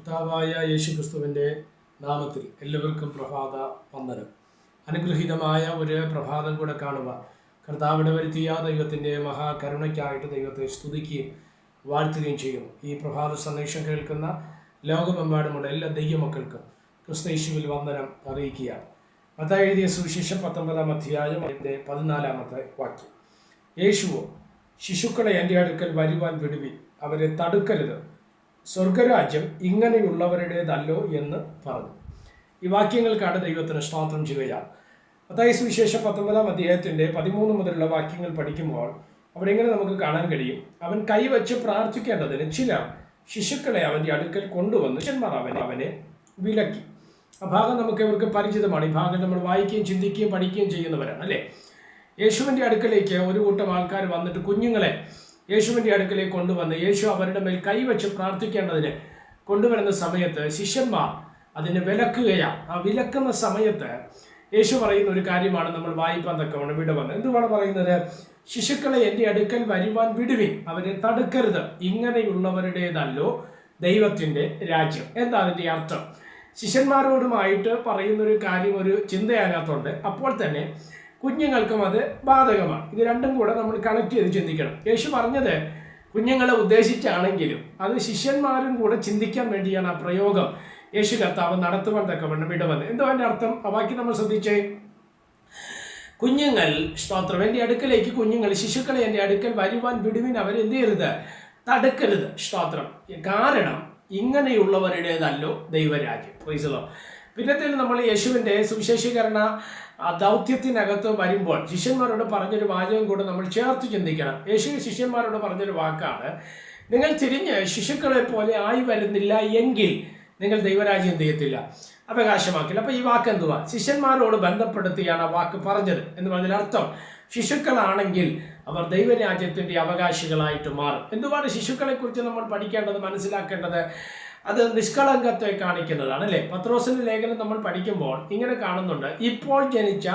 കർത്താവായ യേശു ക്രിസ്തുവിന്റെ നാമത്തിൽ എല്ലാവർക്കും പ്രഭാത വന്ദനം. അനുഗ്രഹീതമായ ഒരു പ്രഭാതം കൂടെ കാണുക കർത്താവിടെ വരുത്തിയ ദൈവത്തിന്റെ മഹാകരുണയ്ക്കായിട്ട് ദൈവത്തെ സ്തുതിക്കുകയും വാഴ്ത്തുകയും ചെയ്യും ഈ പ്രഭാത സന്ദേശം കേൾക്കുന്ന ലോകമെമ്പാടുമുള്ള എല്ലാ ദൈവമക്കൾക്കും ക്രിസ്തയേശുവിൽ വന്ദനം അറിയിക്കുകയാണ്. മത്തായി എഴുതിയ സുവിശേഷം പത്തൊമ്പതാം അധ്യായം അതിന്റെ പതിനാലാമത്തെ വാക്യം. യേശുവോ ശിശുക്കളെ എന്റെ അടുക്കൽ വരുവാൻ വിടുവി അവരെ തടുക്കരുത്. സ്വർഗരാജ്യം ഇങ്ങനെയുള്ളവരുടേതല്ലോ എന്ന് പറഞ്ഞു. ഈ വാക്യങ്ങൾക്കാണ് ദൈവത്തിന് സ്തോത്രം ചെയ്യുകയാണ് അതായത് സുവിശേഷം പത്തൊമ്പതാം അധ്യായത്തിന്റെ പതിമൂന്ന് മുതലുള്ള വാക്യങ്ങൾ പഠിക്കുമ്പോൾ അവിടെ നമുക്ക് കാണാൻ കഴിയും? അവൻ കൈവച്ച് പ്രാർത്ഥിക്കേണ്ടതിന് ചില ശിശുക്കളെ അവന്റെ അടുക്കൽ കൊണ്ടുവന്ന് ശിഷ്യന്മാർ അവനെ അവനെ വിലക്കി. ആ ഭാഗം നമുക്ക് ഇവർക്ക് പരിചിതമാണ്. ഈ ഭാഗം നമ്മൾ വായിക്കുകയും ചിന്തിക്കുകയും പഠിക്കുകയും ചെയ്യുന്നവരാണ് അല്ലേ? യേശുവിന്റെ അടുക്കലേക്ക് ഒരു കൂട്ടം ആൾക്കാർ വന്നിട്ട് കുഞ്ഞുങ്ങളെ യേശുവിന്റെ അടുക്കലേക്ക് കൊണ്ടുവന്ന് യേശു അവരുടെ മേൽ കൈവച്ച് പ്രാർത്ഥിക്കേണ്ടതിന് കൊണ്ടുവരുന്ന സമയത്ത് ശിഷ്യന്മാർ അതിനെ വിലക്കുകയാണ്. ആ വിലക്കുന്ന സമയത്ത് യേശു പറയുന്ന ഒരു കാര്യമാണ് നമ്മൾ വായിപ്പാൻ തക്കവണ്ണം വിട വന്നത് എന്തുവാണ് പറയുന്നത്? ശിശുക്കളെ എന്റെ അടുക്കൽ വരുവാൻ വിടുവിൻ. അവരെ തടുക്കരുത്. ഇങ്ങനെയുള്ളവരുടേതല്ലോ ദൈവത്തിന്റെ രാജ്യം. എന്താ അതിന്റെ അർത്ഥം? ശിഷ്യന്മാരോടുമായിട്ട് പറയുന്നൊരു കാര്യം ഒരു ചിന്ത അപ്പോൾ തന്നെ കുഞ്ഞുങ്ങൾക്കും അത് ബാധകമാണ്. ഇത് രണ്ടും കൂടെ നമ്മൾ കണക്ട് ചെയ്ത് ചിന്തിക്കണം. യേശു പറഞ്ഞത് കുഞ്ഞുങ്ങളെ ഉദ്ദേശിച്ചാണെങ്കിലും അത് ശിഷ്യന്മാരും കൂടെ ചിന്തിക്കാൻ വേണ്ടിയാണ് ആ പ്രയോഗം. യേശു കർത്താവ് നടത്തുവാൻ തക്കവണ്ണം ഇടവന്ന്. എന്തോ അതിന്റെ അർത്ഥം? ആ വാക്യം നമ്മൾ ശ്രദ്ധിച്ചേ. കുഞ്ഞുങ്ങൾ സ്തോത്രം. എന്റെ അടുക്കലേക്ക് കുഞ്ഞുങ്ങൾ ശിശുക്കളെ എന്റെ അടുക്കൽ വരുവാൻ വിടുവിൻ അവരെന്ത് ചെയ്യരുത്? തടുക്കരുത്. സ്തോത്രം. കാരണം ഇങ്ങനെയുള്ളവരുടേതല്ലോ ദൈവരാജ്യം. പ്രീസലോ പിന്നത്തേൽ നമ്മൾ യേശുവിന്റെ സുവിശേഷീകരണ ദൗത്യത്തിനകത്ത് വരുമ്പോൾ ശിഷ്യന്മാരോട് പറഞ്ഞൊരു വാചകം കൂടെ നമ്മൾ ചേർത്ത് ചിന്തിക്കണം. യേശു ശിഷ്യന്മാരോട് പറഞ്ഞൊരു വാക്കാണ് നിങ്ങൾ തിരിഞ്ഞ് ശിശുക്കളെ പോലെ ആയി വരുന്നില്ല എങ്കിൽ നിങ്ങൾ ദൈവരാജ്യം ചെയ്യത്തില്ല അവകാശമാക്കില്ല. അപ്പോൾ ഈ വാക്ക് എന്തുവാ? ശിഷ്യന്മാരോട് ബന്ധപ്പെടുത്തിയാണ് ആ വാക്ക് പറഞ്ഞത് എന്ന് പറഞ്ഞതിൽ അർത്ഥം ശിശുക്കളാണെങ്കിൽ അവർ ദൈവരാജ്യത്തിന്റെ അവകാശികളായിട്ട് മാറും. എന്തുവാണ് ശിശുക്കളെക്കുറിച്ച് നമ്മൾ പഠിക്കേണ്ടത് മനസ്സിലാക്കേണ്ടത്? അത് നിഷ്കളങ്കത്തെ കാണിക്കുന്നതാണ് അല്ലേ പത്രോസിന്റെ ലേഖനം നമ്മൾ പഠിക്കുമ്പോൾ ഇങ്ങനെ കാണുന്നുണ്ട്. ഇപ്പോൾ ജനിച്ച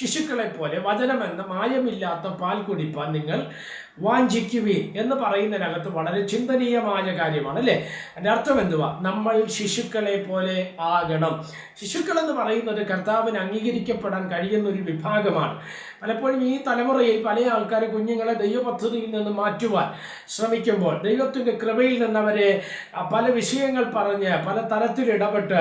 ശിശുക്കളെ പോലെ വചനമെന്ന മായമില്ലാത്ത പാൽ കുടിപ്പാൻ നിങ്ങൾ വാഞ്ചിക്കുവീൻ എന്ന് പറയുന്നതിനകത്ത് വളരെ ചിന്തനീയമായ കാര്യമാണ് അല്ലേ അതിന്റെ അർത്ഥം എന്തുവാ? നമ്മൾ ശിശുക്കളെ പോലെ ആകണം. ശിശുക്കൾ എന്ന് പറയുന്നത് കർത്താവിന് അംഗീകരിക്കപ്പെടാൻ കഴിയുന്ന ഒരു വിഭാഗമാണ്. പലപ്പോഴും ഈ തലമുറയിൽ പല ആൾക്കാർ കുഞ്ഞുങ്ങളെ ദൈവപദ്ധതിയിൽ നിന്ന് മാറ്റുവാൻ ശ്രമിക്കുമ്പോൾ ദൈവത്തിന്റെ കൃപയിൽ നിന്ന് അവരെ പല വിഷയങ്ങൾ പറഞ്ഞ് പല തരത്തിൽ ഇടപെട്ട്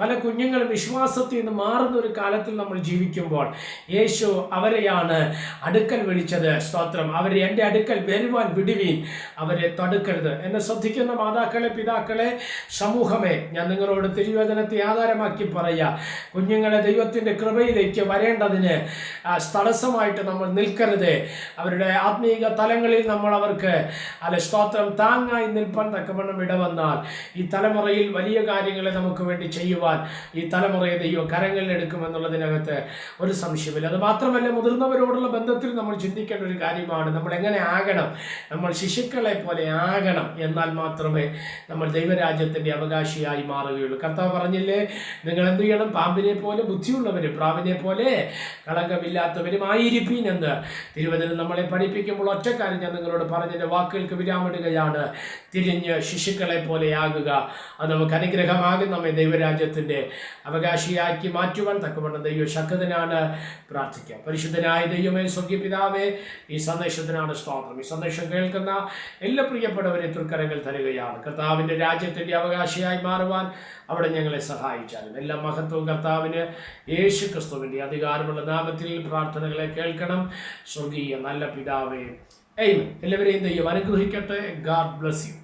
പല കുഞ്ഞുങ്ങളും വിശ്വാസത്തിൽ നിന്ന് മാറുന്ന ഒരു കാലത്തിൽ നമ്മൾ ജീവിക്കുമ്പോൾ യേശു അവരെയാണ് അടുക്കൽ വിളിച്ചത്. സ്തോത്രം. അവരെ എന്റെ അടുക്കൽ വരുവാൻ വിടുവീൻ. അവരെ തടുക്കരുത്. എന്നെ ശ്രദ്ധിക്കുന്ന മാതാക്കളെ പിതാക്കളെ സമൂഹമേ ഞാൻ നിങ്ങളോട് തിരുവേദനത്തെ ആധാരമാക്കി പറയാ. കുഞ്ഞുങ്ങളെ ദൈവത്തിന്റെ കൃപയിലേക്ക് വരേണ്ടതിന് തടസ്സമായിട്ട് നമ്മൾ നിൽക്കരുത്. അവരുടെ ആത്മീയ തലങ്ങളിൽ നമ്മൾ അവർക്ക് അല്ലെ സ്തോത്രം താങ്ങായി നിൽപ്പാൻ തക്കവണ്ണം ഇടവന്നാൽ തലമുറയിൽ വലിയ കാര്യങ്ങളെ നമുക്ക് വേണ്ടി ചെയ്യുവാൻ ഈ തലമുറയെ ദൈവം കരങ്ങളിലെടുക്കുമെന്നുള്ളതിനകത്ത് ഒരു സംശയമില്ല. അത് മാത്രമല്ല മുതിർന്നവരോടുള്ള ബന്ധത്തിൽ നമ്മൾ ചിന്തിക്കേണ്ട ഒരു കാര്യമാണ്. നമ്മൾ എങ്ങനെ ആകണം? നമ്മൾ ശിശുക്കളെ പോലെ ആകണം എന്നാൽ മാത്രമേ നമ്മൾ ദൈവരാജ്യത്തിന്റെ അവകാശിയായി മാറുകയുള്ളൂ. കർത്താവ് പറഞ്ഞില്ലേ നിങ്ങൾ എന്ത് ചെയ്യണം? പാമ്പിനെ പോലെ ബുദ്ധിയുള്ളവരും പ്രാവിനെ പോലെ കളങ്കമില്ലാത്തവരും ആയിരിപ്പീൻ എന്ന് തിരുവനന്തപുരം നമ്മളെ പഠിപ്പിക്കുമ്പോൾ ഒറ്റക്കാര്യം ഞാൻ നിങ്ങളോട് പറഞ്ഞതിന്റെ വാക്കുകൾക്ക് വിരാമിടുകയാണ്. തിരിഞ്ഞ് ശിശുക്കളെ പോലെ ആകുക അത് നമുക്ക് അനുഗ്രഹമാകും നമ്മെ ദൈവരാജ്യത്തിന്റെ അവകാശിയാക്കി മാറ്റുവാൻ തക്കവണ്ണം ദൈവ ശക്തനാണ്. പ്രാർത്ഥിക്കാം. പരിശുദ്ധനായ ദൈവമേ സ്വർഗീയ പിതാവേ ഈ സന്ദേശത്തിനാണ് സ്തോത്രം. ഈ സന്ദേശം കേൾക്കുന്ന എല്ലാ പ്രിയപ്പെട്ടവരെ തൃക്കരങ്ങൾ തരികയാണ്. കർത്താവിന്റെ രാജ്യത്തിന്റെ അവകാശിയായി മാറുവാൻ അവിടെ ഞങ്ങളെ സഹായിച്ചാലും. എല്ലാ മഹത്വവും കർത്താവിന് യേശു ക്രിസ്തുവിന്റെ അധികാരമുള്ള നാമത്തിൽ പ്രാർത്ഥനകളെ കേൾക്കണം. സ്വർഗീയ നല്ല പിതാവേ എയ്മൻ എല്ലാവരെയും ദൈവം അനുഗ്രഹിക്കട്ടെ. God bless you.